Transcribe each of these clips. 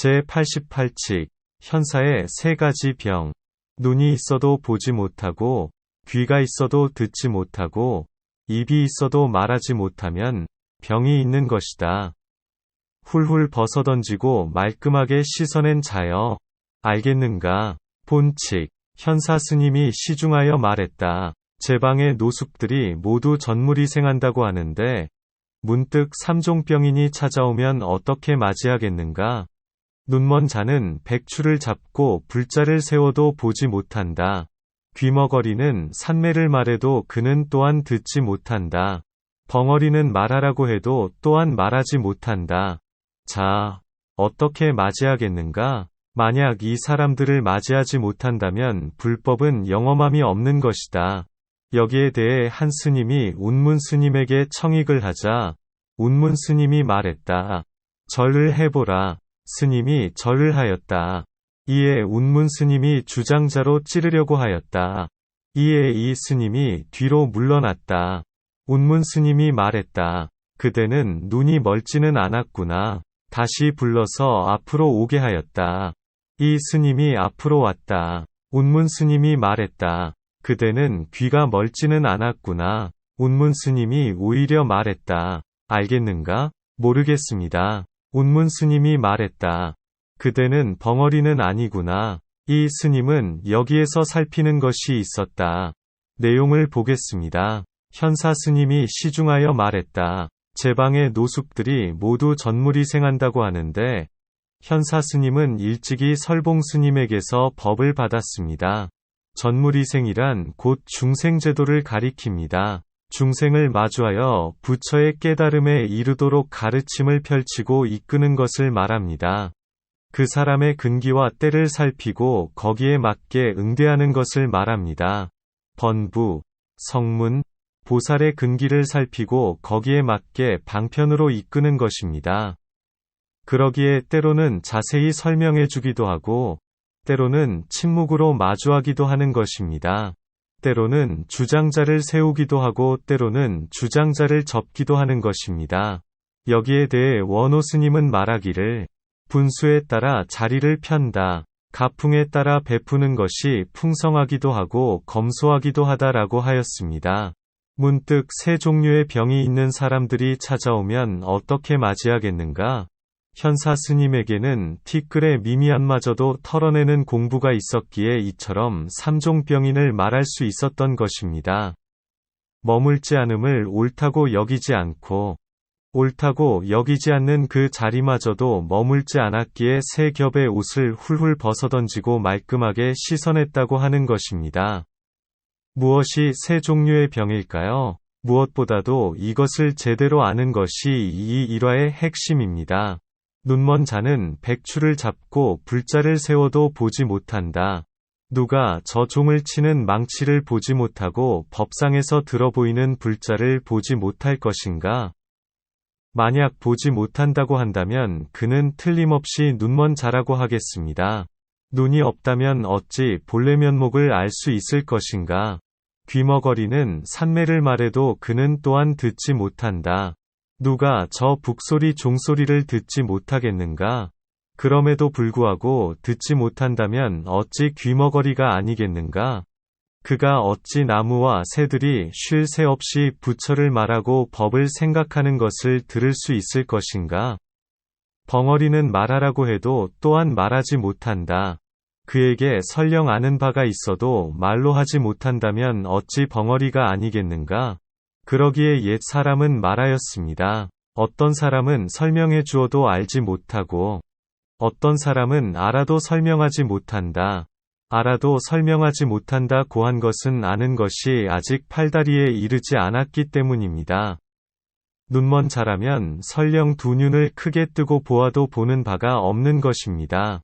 제88칙 현사의 세 가지 병 눈이 있어도 보지 못하고 귀가 있어도 듣지 못하고 입이 있어도 말하지 못하면 병이 있는 것이다. 훌훌 벗어던지고 말끔하게 씻어낸 자여. 알겠는가? 본칙. 현사 스님이 시중하여 말했다. 제방의 노숙들이 모두 전물이 생한다고 하는데 문득 삼종병인이 찾아오면 어떻게 맞이하겠는가? 눈먼 자는 백추를 잡고 불자를 세워도 보지 못한다. 귀머거리는 산매를 말해도 그는 또한 듣지 못한다. 벙어리는 말하라고 해도 또한 말하지 못한다. 자, 어떻게 맞이하겠는가? 만약 이 사람들을 맞이하지 못한다면 불법은 영험함이 없는 것이다. 여기에 대해 한 스님이 운문 스님에게 청익을 하자 운문 스님이 말했다. 절을 해보라. 스님이 절을 하였다. 이에 운문 스님이 주장자로 찌르려고 하였다. 이에 이 스님이 뒤로 물러났다. 운문 스님이 말했다. 그대는 눈이 멀지는 않았구나. 다시 불러서 앞으로 오게 하였다. 이 스님이 앞으로 왔다. 운문 스님이 말했다. 그대는 귀가 멀지는 않았구나. 운문 스님이 오히려 말했다. 알겠는가? 모르겠습니다. 운문 스님이 말했다. 그대는 벙어리는 아니구나. 이 스님은 여기에서 살피는 것이 있었다. 내용을 보겠습니다. 현사 스님이 시중하여 말했다. 제 방의 노숙들이 모두 전물이 생한다고 하는데 현사 스님은 일찍이 설봉 스님에게서 법을 받았습니다. 전물이생이란 곧 중생제도를 가리킵니다. 중생을 마주하여 부처의 깨달음에 이르도록 가르침을 펼치고 이끄는 것을 말합니다. 그 사람의 근기와 때를 살피고 거기에 맞게 응대하는 것을 말합니다. 번부, 성문, 보살의 근기를 살피고 거기에 맞게 방편으로 이끄는 것입니다. 그러기에 때로는 자세히 설명해 주기도 하고, 때로는 침묵으로 마주하기도 하는 것입니다. 때로는 주장자를 세우기도 하고 때로는 주장자를 접기도 하는 것입니다. 여기에 대해 원호 스님은 말하기를 분수에 따라 자리를 편다. 가풍에 따라 베푸는 것이 풍성하기도 하고 검소하기도 하다라고 하였습니다. 문득 세 종류의 병이 있는 사람들이 찾아오면 어떻게 맞이하겠는가? 현사 스님에게는 티끌의 미미함마저도 털어내는 공부가 있었기에 이처럼 삼종병인을 말할 수 있었던 것입니다. 머물지 않음을 옳다고 여기지 않고 옳다고 여기지 않는 그 자리마저도 머물지 않았기에 세 겹의 옷을 훌훌 벗어던지고 말끔하게 씻어냈다고 하는 것입니다. 무엇이 세 종류의 병일까요? 무엇보다도 이것을 제대로 아는 것이 이 일화의 핵심입니다. 눈먼 자는 백추를 잡고 불자를 세워도 보지 못한다. 누가 저 종을 치는 망치를 보지 못하고 법상에서 들어보이는 불자를 보지 못할 것인가? 만약 보지 못한다고 한다면 그는 틀림없이 눈먼 자라고 하겠습니다. 눈이 없다면 어찌 본래 면목을 알 수 있을 것인가? 귀머거리는 산매를 말해도 그는 또한 듣지 못한다. 누가 저 북소리 종소리를 듣지 못하겠는가? 그럼에도 불구하고 듣지 못한다면 어찌 귀머거리가 아니겠는가? 그가 어찌 나무와 새들이 쉴 새 없이 부처를 말하고 법을 생각하는 것을 들을 수 있을 것인가? 벙어리는 말하라고 해도 또한 말하지 못한다. 그에게 설령 아는 바가 있어도 말로 하지 못한다면 어찌 벙어리가 아니겠는가? 그러기에 옛 사람은 말하였습니다. 어떤 사람은 설명해 주어도 알지 못하고, 어떤 사람은 알아도 설명하지 못한다. 알아도 설명하지 못한다 고한 것은 아는 것이 아직 팔다리에 이르지 않았기 때문입니다. 눈먼 자라면 설령 두 눈을 크게 뜨고 보아도 보는 바가 없는 것입니다.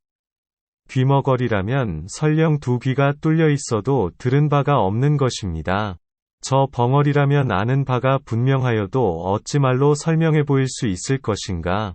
귀머거리라면 설령 두 귀가 뚫려 있어도 들은 바가 없는 것입니다. 저 벙어리라면 아는 바가 분명하여도 어찌 말로 설명해 보일 수 있을 것인가?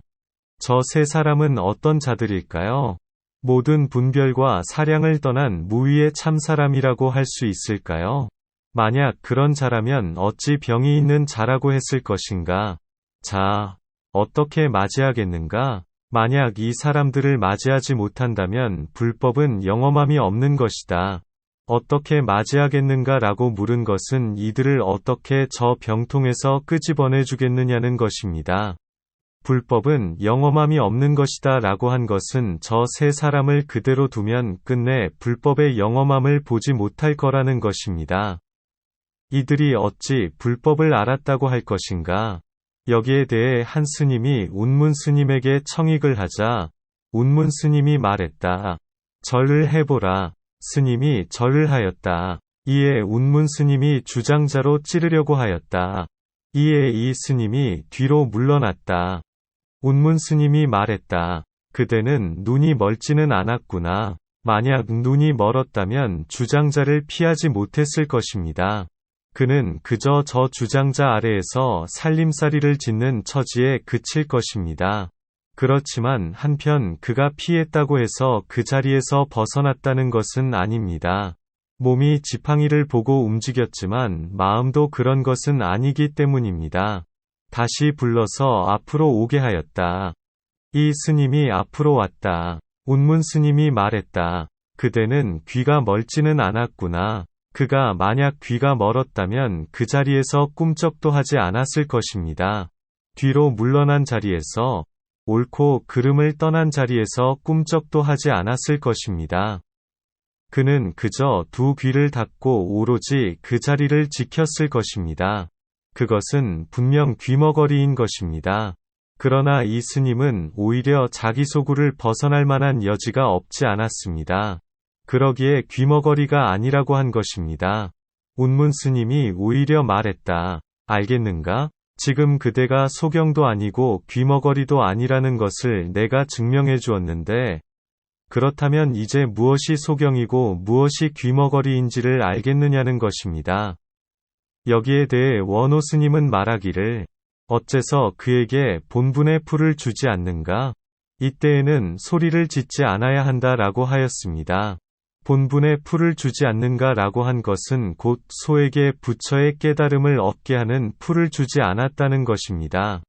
저 세 사람은 어떤 자들일까요? 모든 분별과 사량을 떠난 무위의 참사람이라고 할 수 있을까요? 만약 그런 자라면 어찌 병이 있는 자라고 했을 것인가? 자, 어떻게 맞이하겠는가? 만약 이 사람들을 맞이하지 못한다면 불법은 영험함이 없는 것이다. 어떻게 맞이하겠는가 라고 물은 것은 이들을 어떻게 저 병통에서 끄집어내 주겠느냐는 것입니다. 불법은 영험함이 없는 것이다 라고 한 것은 저 세 사람을 그대로 두면 끝내 불법의 영험함을 보지 못할 거라는 것입니다. 이들이 어찌 불법을 알았다고 할 것인가? 여기에 대해 한 스님이 운문 스님에게 청익을 하자 운문 스님이 말했다. 절을 해보라. 스님이 절을 하였다. 이에 운문 스님이 주장자로 찌르려고 하였다. 이에 이 스님이 뒤로 물러났다. 운문 스님이 말했다. 그대는 눈이 멀지는 않았구나. 만약 눈이 멀었다면 주장자를 피하지 못했을 것입니다. 그는 그저 저 주장자 아래에서 살림살이를 짓는 처지에 그칠 것입니다. 그렇지만 한편 그가 피했다고 해서 그 자리에서 벗어났다는 것은 아닙니다. 몸이 지팡이를 보고 움직였지만 마음도 그런 것은 아니기 때문입니다. 다시 불러서 앞으로 오게 하였다. 이 스님이 앞으로 왔다. 운문 스님이 말했다. 그대는 귀가 멀지는 않았구나. 그가 만약 귀가 멀었다면 그 자리에서 꿈쩍도 하지 않았을 것입니다. 뒤로 물러난 자리에서 옳고 그름을 떠난 자리에서 꿈쩍도 하지 않았을 것입니다. 그는 그저 두 귀를 닫고 오로지 그 자리를 지켰을 것입니다. 그것은 분명 귀머거리인 것입니다. 그러나 이 스님은 오히려 자기 소구를 벗어날 만한 여지가 없지 않았습니다. 그러기에 귀머거리가 아니라고 한 것입니다. 운문 스님이 오히려 말했다. 알겠는가? 지금 그대가 소경도 아니고 귀머거리도 아니라는 것을 내가 증명해 주었는데, 그렇다면 이제 무엇이 소경이고 무엇이 귀머거리인지를 알겠느냐는 것입니다. 여기에 대해 원호 스님은 말하기를, 어째서 그에게 본분의 풀을 주지 않는가? 이때에는 소리를 짓지 않아야 한다 라고 하였습니다. 본분의 풀을 주지 않는가 라고 한 것은 곧 소에게 부처의 깨달음을 얻게 하는 풀을 주지 않았다는 것입니다.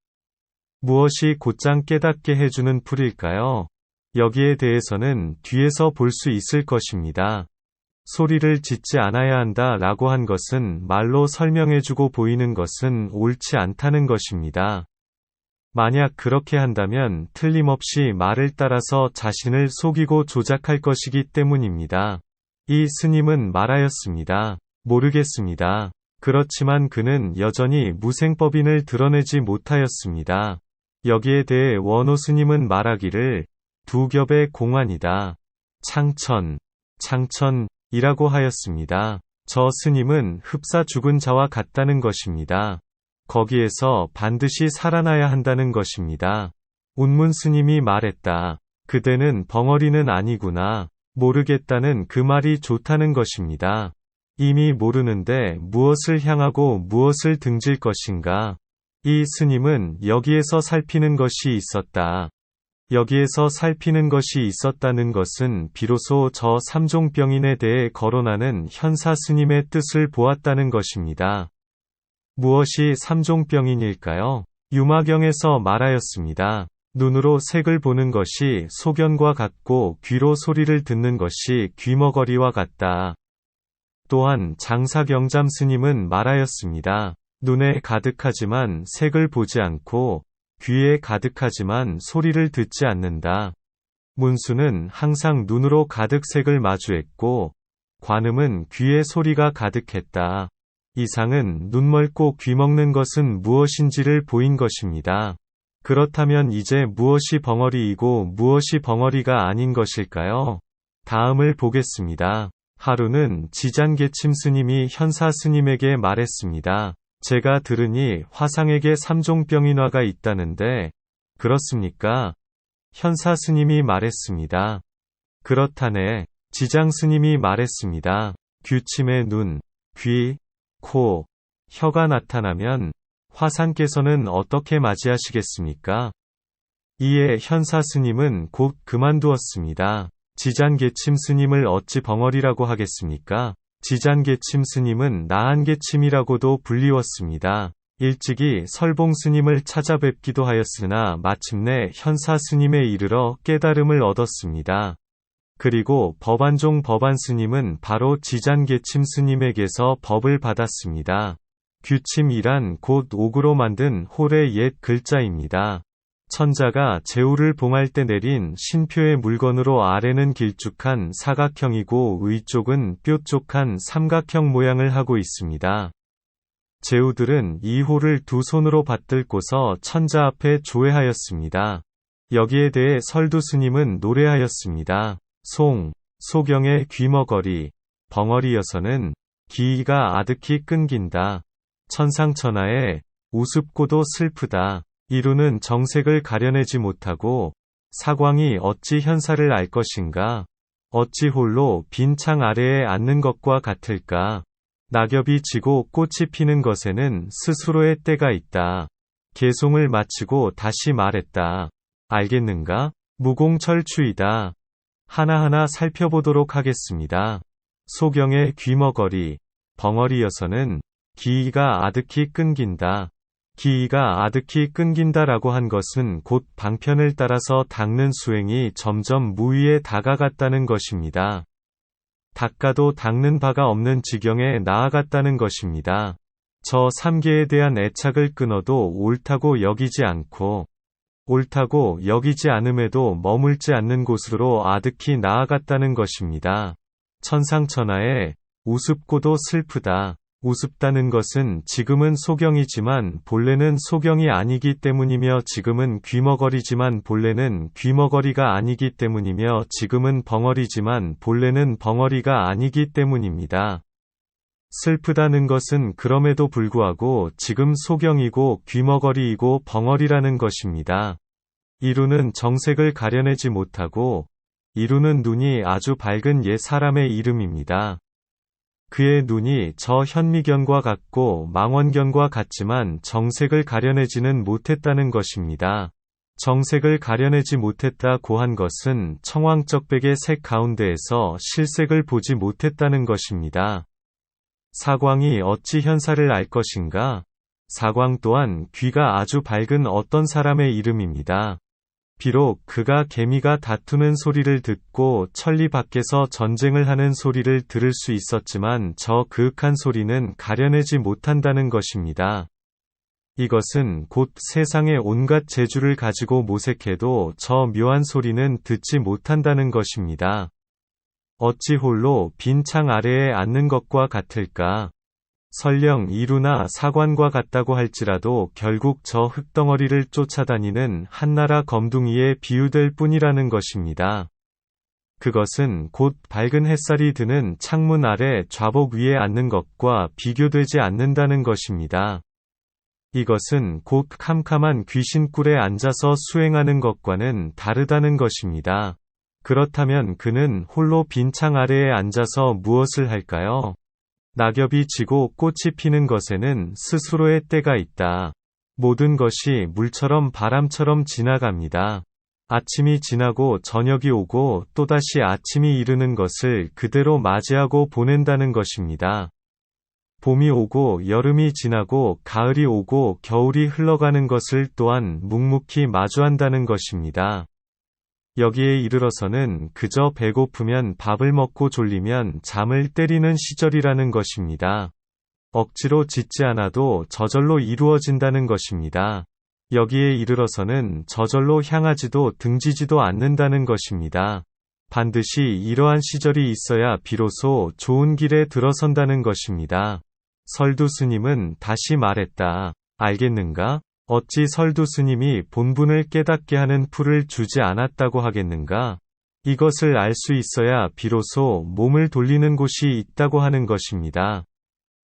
무엇이 곧장 깨닫게 해주는 풀일까요? 여기에 대해서는 뒤에서 볼 수 있을 것입니다. 소리를 짓지 않아야 한다 라고 한 것은 말로 설명해주고 보이는 것은 옳지 않다는 것입니다. 만약 그렇게 한다면 틀림없이 말을 따라서 자신을 속이고 조작할 것이기 때문입니다. 이 스님은 말하였습니다. 모르겠습니다. 그렇지만 그는 여전히 무생법인을 드러내지 못하였습니다. 여기에 대해 원호 스님은 말하기를 두 겹의 공안이다. 창천, 창천이라고 하였습니다. 저 스님은 흡사 죽은 자와 같다는 것입니다. 거기에서 반드시 살아나야 한다는 것입니다. 운문 스님이 말했다. 그대는 벙어리는 아니구나. 모르겠다는 그 말이 좋다는 것입니다. 이미 모르는데 무엇을 향하고 무엇을 등질 것인가. 이 스님은 여기에서 살피는 것이 있었다. 여기에서 살피는 것이 있었다는 것은 비로소 저 삼종병인에 대해 거론하는 현사 스님의 뜻을 보았다는 것입니다. 무엇이 삼종병인일까요? 유마경에서 말하였습니다. 눈으로 색을 보는 것이 소견과 같고 귀로 소리를 듣는 것이 귀머거리와 같다. 또한 장사경잠 스님은 말하였습니다. 눈에 가득하지만 색을 보지 않고 귀에 가득하지만 소리를 듣지 않는다. 문수는 항상 눈으로 가득 색을 마주했고 관음은 귀에 소리가 가득했다. 이상은 눈멀고 귀먹는 것은 무엇인지를 보인 것입니다. 그렇다면 이제 무엇이 벙어리이고 무엇이 벙어리가 아닌 것일까요? 다음을 보겠습니다. 하루는 지장계침 스님이 현사 스님에게 말했습니다. 제가 들으니 화상에게 삼종병인화가 있다는데, 그렇습니까? 현사 스님이 말했습니다. 그렇다네. 지장 스님이 말했습니다. 규침의 눈, 귀, 코, 혀가 나타나면 화상께서는 어떻게 맞이하시겠습니까? 이에 현사 스님은 곧 그만두었습니다. 지장계침 스님을 어찌 벙어리라고 하겠습니까? 지장계침 스님은 나한계침이라고도 불리웠습니다. 일찍이 설봉 스님을 찾아뵙기도 하였으나 마침내 현사 스님에 이르러 깨달음을 얻었습니다. 그리고 법안종 법안 스님은 바로 지잔계침 스님에게서 법을 받았습니다. 규침이란 곧 옥으로 만든 홀의 옛 글자입니다. 천자가 제우를 봉할 때 내린 신표의 물건으로 아래는 길쭉한 사각형이고 위쪽은 뾰족한 삼각형 모양을 하고 있습니다. 제우들은 이 홀을 두 손으로 받들고서 천자 앞에 조회하였습니다. 여기에 대해 설두 스님은 노래하였습니다. 송, 소경의 귀머거리, 벙어리여서는 기이가 아득히 끊긴다. 천상천하에 우습고도 슬프다. 이루는 정색을 가려내지 못하고 사광이 어찌 현사를 알 것인가? 어찌 홀로 빈 창 아래에 앉는 것과 같을까? 낙엽이 지고 꽃이 피는 것에는 스스로의 때가 있다. 개송을 마치고 다시 말했다. 알겠는가? 무공철추이다. 하나하나 살펴보도록 하겠습니다. 소경의 귀머거리, 벙어리여서는 기이가 아득히 끊긴다. 기이가 아득히 끊긴다라고 한 것은 곧 방편을 따라서 닦는 수행이 점점 무위에 다가갔다는 것입니다. 닦아도 닦는 바가 없는 지경에 나아갔다는 것입니다. 저 삼계에 대한 애착을 끊어도 옳다고 여기지 않고 옳다고 여기지 않음에도 머물지 않는 곳으로 아득히 나아갔다는 것입니다. 천상천하에 우습고도 슬프다. 우습다는 것은 지금은 소경이지만 본래는 소경이 아니기 때문이며 지금은 귀머거리지만 본래는 귀머거리가 아니기 때문이며 지금은 벙어리지만 본래는 벙어리가 아니기 때문입니다. 슬프다는 것은 그럼에도 불구하고 지금 소경이고 귀머거리이고 벙어리라는 것입니다. 이루는 정색을 가려내지 못하고 이루는 눈이 아주 밝은 옛 사람의 이름입니다. 그의 눈이 저 현미경과 같고 망원경과 같지만 정색을 가려내지는 못했다는 것입니다. 정색을 가려내지 못했다 고 한 것은 청황적백의 색 가운데에서 실색을 보지 못했다는 것입니다. 사광이 어찌 현사를 알 것인가? 사광 또한 귀가 아주 밝은 어떤 사람의 이름입니다. 비록 그가 개미가 다투는 소리를 듣고 천리 밖에서 전쟁을 하는 소리를 들을 수 있었지만 저 그윽한 소리는 가려내지 못한다는 것입니다. 이것은 곧 세상의 온갖 재주를 가지고 모색해도 저 묘한 소리는 듣지 못한다는 것입니다. 어찌 홀로 빈 창 아래에 앉는 것과 같을까? 설령 이루나 사관과 같다고 할지라도 결국 저 흙덩어리를 쫓아다니는 한나라 검둥이에 비유될 뿐이라는 것입니다. 그것은 곧 밝은 햇살이 드는 창문 아래 좌복 위에 앉는 것과 비교되지 않는다는 것입니다. 이것은 곧 캄캄한 귀신굴에 앉아서 수행하는 것과는 다르다는 것입니다. 그렇다면 그는 홀로 빈 창 아래에 앉아서 무엇을 할까요? 낙엽이 지고 꽃이 피는 것에는 스스로의 때가 있다. 모든 것이 물처럼 바람처럼 지나갑니다. 아침이 지나고 저녁이 오고 또다시 아침이 이르는 것을 그대로 맞이하고 보낸다는 것입니다. 봄이 오고 여름이 지나고 가을이 오고 겨울이 흘러가는 것을 또한 묵묵히 마주한다는 것입니다. 여기에 이르러서는 그저 배고프면 밥을 먹고 졸리면 잠을 때리는 시절이라는 것입니다. 억지로 짓지 않아도 저절로 이루어진다는 것입니다. 여기에 이르러서는 저절로 향하지도 등지지도 않는다는 것입니다. 반드시 이러한 시절이 있어야 비로소 좋은 길에 들어선다는 것입니다. 설두 스님은 다시 말했다. 알겠는가? 어찌 설두 스님이 본분을 깨닫게 하는 풀을 주지 않았다고 하겠는가? 이것을 알 수 있어야 비로소 몸을 돌리는 곳이 있다고 하는 것입니다.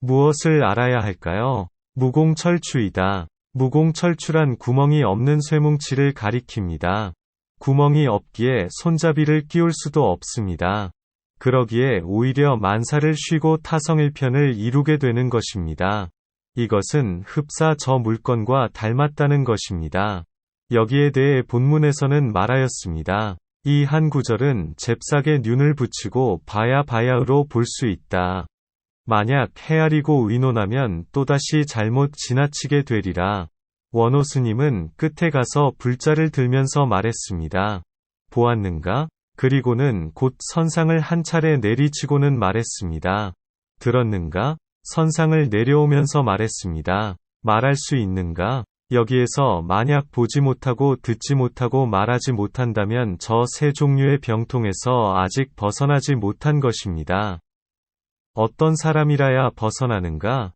무엇을 알아야 할까요? 무공철추이다. 무공철추란 구멍이 없는 쇠뭉치를 가리킵니다. 구멍이 없기에 손잡이를 끼울 수도 없습니다. 그러기에 오히려 만사를 쉬고 타성일편을 이루게 되는 것입니다. 이것은 흡사 저 물건과 닮았다는 것입니다. 여기에 대해 본문에서는 말하였습니다. 이 한 구절은 잽싸게 눈을 붙이고 봐야 봐야으로 볼 수 있다. 만약 헤아리고 의논하면 또다시 잘못 지나치게 되리라. 원호 스님은 끝에 가서 불자를 들면서 말했습니다. 보았는가? 그리고는 곧 선상을 한 차례 내리치고는 말했습니다. 들었는가? 선상을 내려오면서 말했습니다. 말할 수 있는가? 여기에서 만약 보지 못하고 듣지 못하고 말하지 못한다면 저 세 종류의 병통에서 아직 벗어나지 못한 것입니다. 어떤 사람이라야 벗어나는가?